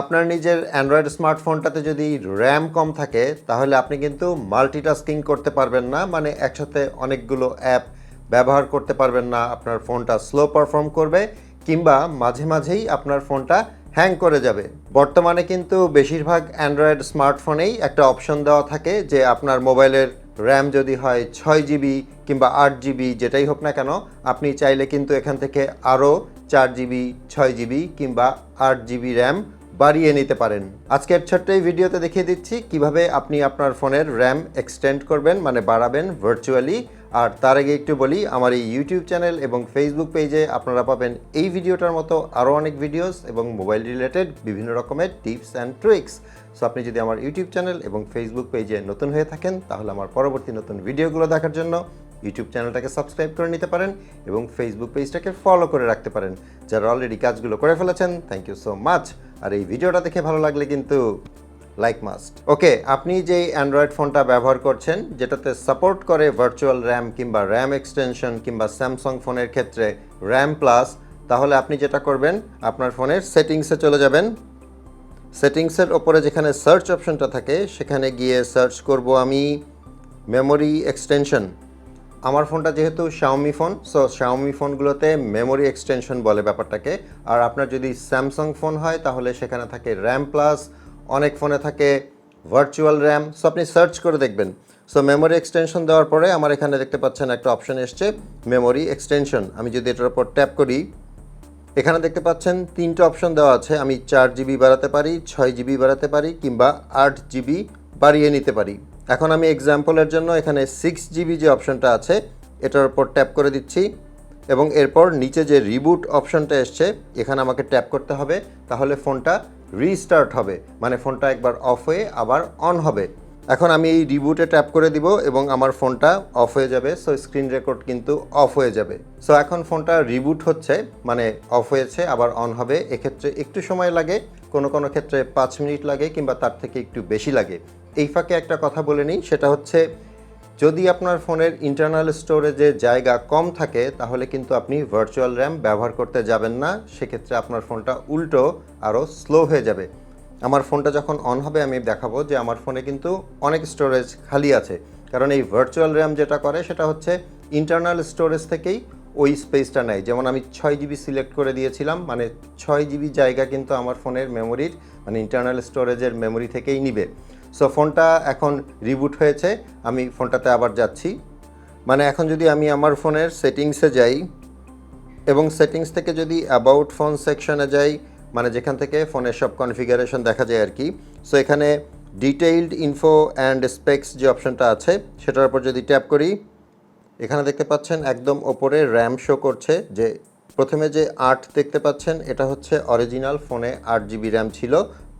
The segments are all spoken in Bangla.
আপনার নিজের অ্যান্ড্রয়েড স্মার্টফোনটাতে যদি র্যাম কম থাকে, তাহলে আপনি কিন্তু মাল্টিটাস্কিং করতে পারবেন না। মানে একসাথে অনেকগুলো অ্যাপ ব্যবহার করতে পারবেন না। আপনার ফোনটা স্লো পারফর্ম করবে, কিংবা মাঝে মাঝেই আপনার ফোনটা হ্যাং করে যাবে। বর্তমানে কিন্তু বেশিরভাগ অ্যান্ড্রয়েড স্মার্টফোনেই একটা অপশন দেওয়া থাকে যে আপনার মোবাইলের র্যাম যদি হয় ছয় জিবি কিংবা আট জিবি যেটাই হোক না কেন, আপনি চাইলে কিন্তু এখান থেকে আরও চার জিবি ছয় জিবি কিংবা আট জিবি র্যাম বাড়িয়ে নিতে পারেন। আজকের ছোট্ট এই ভিডিওতে দেখিয়ে দিচ্ছি কীভাবে আপনি আপনার ফোনের র্যাম এক্সটেন্ড করবেন মানে বাড়াবেন ভার্চুয়ালি আর তার আগে একটু বলি, আমার এই ইউটিউব চ্যানেল এবং ফেসবুক পেজে আপনারা পাবেন এই ভিডিওটার মতো আরও অনেক ভিডিওস এবং মোবাইল রিলেটেড বিভিন্ন রকমের টিপস অ্যান্ড ট্রিক্স সো আপনি যদি আমার ইউটিউব চ্যানেল এবং ফেসবুক পেজে নতুন হয়ে থাকেন, তাহলে আমার পরবর্তী নতুন ভিডিওগুলো দেখার জন্য ইউটিউব চ্যানেলটাকে সাবস্ক্রাইব করে নিতে পারেন এবং ফেসবুক পেজটাকে ফলো করে রাখতে পারেন। যারা অলরেডি কাজগুলো করে ফেলেছেন থ্যাংক ইউ সো মাচ আর এই ভিডিওটা দেখে ভালো লাগলে কিন্তু লাইক মাস্ট ওকে আপনি যেই অ্যান্ড্রয়েড ফোনটা ব্যবহার করছেন, যেটাতে সাপোর্ট করে ভার্চুয়াল র্যাম কিংবা র্যাম এক্সটেনশন কিংবা স্যামসাং ফোনের ক্ষেত্রে র্যাম প্লাস তাহলে আপনি যেটা করবেন, আপনার ফোনের সেটিংসে চলে যাবেন। সেটিংসের ওপরে যেখানে সার্চ অপশনটা থাকে, সেখানে গিয়ে সার্চ করব আমি মেমোরি এক্সটেনশন আমার ফোনটা যেহেতু শাওমি ফোন সো শাওমি ফোনগুলোতে মেমোরি এক্সটেনশন বলে ব্যাপারটাকে। আর আপনার যদি স্যামসাং ফোন হয়, তাহলে সেখানে থাকে র্যাম প্লাস অনেক ফোনে থাকে ভার্চুয়াল র্যাম সো আপনি সার্চ করে দেখবেন। সো মেমোরি এক্সটেনশন দেওয়ার পরে আমার এখানে দেখতে পাচ্ছেন একটা অপশন এসছে মেমোরি এক্সটেনশন আমি যদি এটার উপর ট্যাপ করি, এখানে দেখতে পাচ্ছেন তিনটে অপশন দেওয়া আছে। আমি চার জিবি বাড়াতে পারি, ছয় জিবি বাড়াতে পারি, কিংবা আট জিবি বাড়িয়ে নিতে পারি। এখন আমি এক্সাম্পলের জন্য এখানে সিক্স জিবি যে অপশনটা আছে, এটার উপর ট্যাপ করে দিচ্ছি এবং এরপর নিচে যে রিবুট অপশনটা এসছে, এখানে আমাকে ট্যাপ করতে হবে। তাহলে ফোনটা রিস্টার্ট হবে মানে ফোনটা একবার অফ হয়ে আবার অন হবে। এখন আমি এই রিবুটে ট্যাপ করে দিব এবং আমার ফোনটা অফ হয়ে যাবে সো স্ক্রিন রেকর্ড কিন্তু অফ হয়ে যাবে। সো এখন ফোনটা রিবুট হচ্ছে মানে অফ হয়েছে, আবার অন হবে। এক্ষেত্রে একটু সময় লাগে, কোনো কোনো ক্ষেত্রে পাঁচ মিনিট লাগে কিংবা তার থেকে একটু বেশি লাগে। এই ফাঁকে একটা কথা বলে নিই, সেটা হচ্ছে যদি আপনার ফোনের ইন্টারনাল স্টোরেজে জায়গা কম থাকে, তাহলে কিন্তু আপনি ভার্চুয়াল র্যাম ব্যবহার করতে যাবেন না। সেক্ষেত্রে আপনার ফোনটা উল্টো আরও স্লো হয়ে যাবে। আমার ফোনটা যখন অন হবে, আমি দেখাবো যে আমার ফোনে কিন্তু অনেক স্টোরেজ খালি আছে। কারণ এই ভার্চুয়াল র্যাম যেটা করে, সেটা হচ্ছে ইন্টারনাল স্টোরেজ থেকেই ওই স্পেসটা নেয়। যেমন আমি ছয় জিবি সিলেক্ট করে দিয়েছিলাম মানে ছয় জিবি জায়গা কিন্তু আমার ফোনের মেমোরির মানে ইন্টারনাল স্টোরেজের মেমোরি থেকেই নিবে। সো ফোনটা এখন রিবুট হয়েছে। আমি ফোনটাতে আবার যাচ্ছি। মানে এখন যদি আমি আমার ফোনের সেটিংসে যাই এবং সেটিংস থেকে যদি অ্যাবাউট ফোন সেকশনে যাই মানে যেখান থেকে ফোনের সব কনফিগারেশন দেখা যায় আর কি। সো এখানে ডিটেইলড ইনফো অ্যান্ড স্পেক্স যে অপশনটা আছে, সেটার উপর যদি ট্যাপ করি, এখানে দেখতে পাচ্ছেন একদম ওপরে র্যাম শো করছে যে প্রথমে যে আট দেখতে পাচ্ছেন, এটা হচ্ছে অরিজিনাল ফোনে আট জিবি র্যাম ছিল।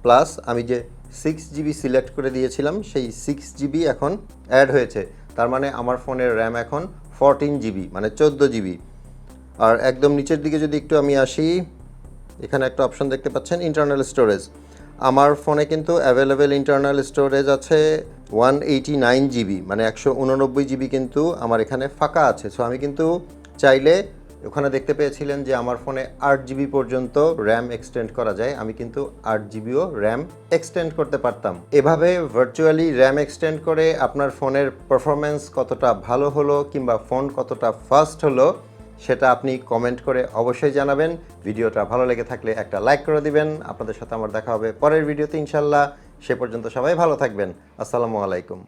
প্লাস আমি যে সিক্স জিবি সিলেক্ট করে দিয়েছিলাম, সেই সিক্স জিবি এখন অ্যাড হয়েছে। তার মানে আমার ফোনের র্যাম এখন ফরটিন জিবি মানে চোদ্দ জিবি আর একদম নিচের দিকে যদি একটু আমি আসি, এখানে একটা অপশন দেখতে পাচ্ছেন ইন্টারনাল স্টোরেজ আমার ফোনে কিন্তু অ্যাভেলেবেল ইন্টারনাল স্টোরেজ আছে ওয়ান এইটি নাইন জিবি মানে একশো উননব্বই জিবি কিন্তু আমার এখানে ফাঁকা আছে। সো আমি কিন্তু চাইলে ওখানে দেখতে পেয়েছিলেন যে আমার ফোনে আট জিবি পর্যন্ত র্যাম এক্সটেন্ড করা যায়। আমি কিন্তু আট জিবিও র্যাম এক্সটেন্ড করতে পারতাম। এভাবে ভার্চুয়ালি র্যাম এক্সটেন্ড করে আপনার ফোনের পারফরমেন্স কতটা ভালো হলো কিংবা ফোন কতটা ফাস্ট হলো, সেটা আপনি কমেন্ট করে অবশ্যই জানাবেন। ভিডিওটা ভালো লেগে থাকলে একটা লাইক করে দিবেন। আপনাদের সাথে আমার দেখা হবে পরের ভিডিওতে ইনশাল্লাহ। সে পর্যন্ত সবাই ভালো থাকবেন। আসসালামু আলাইকুম।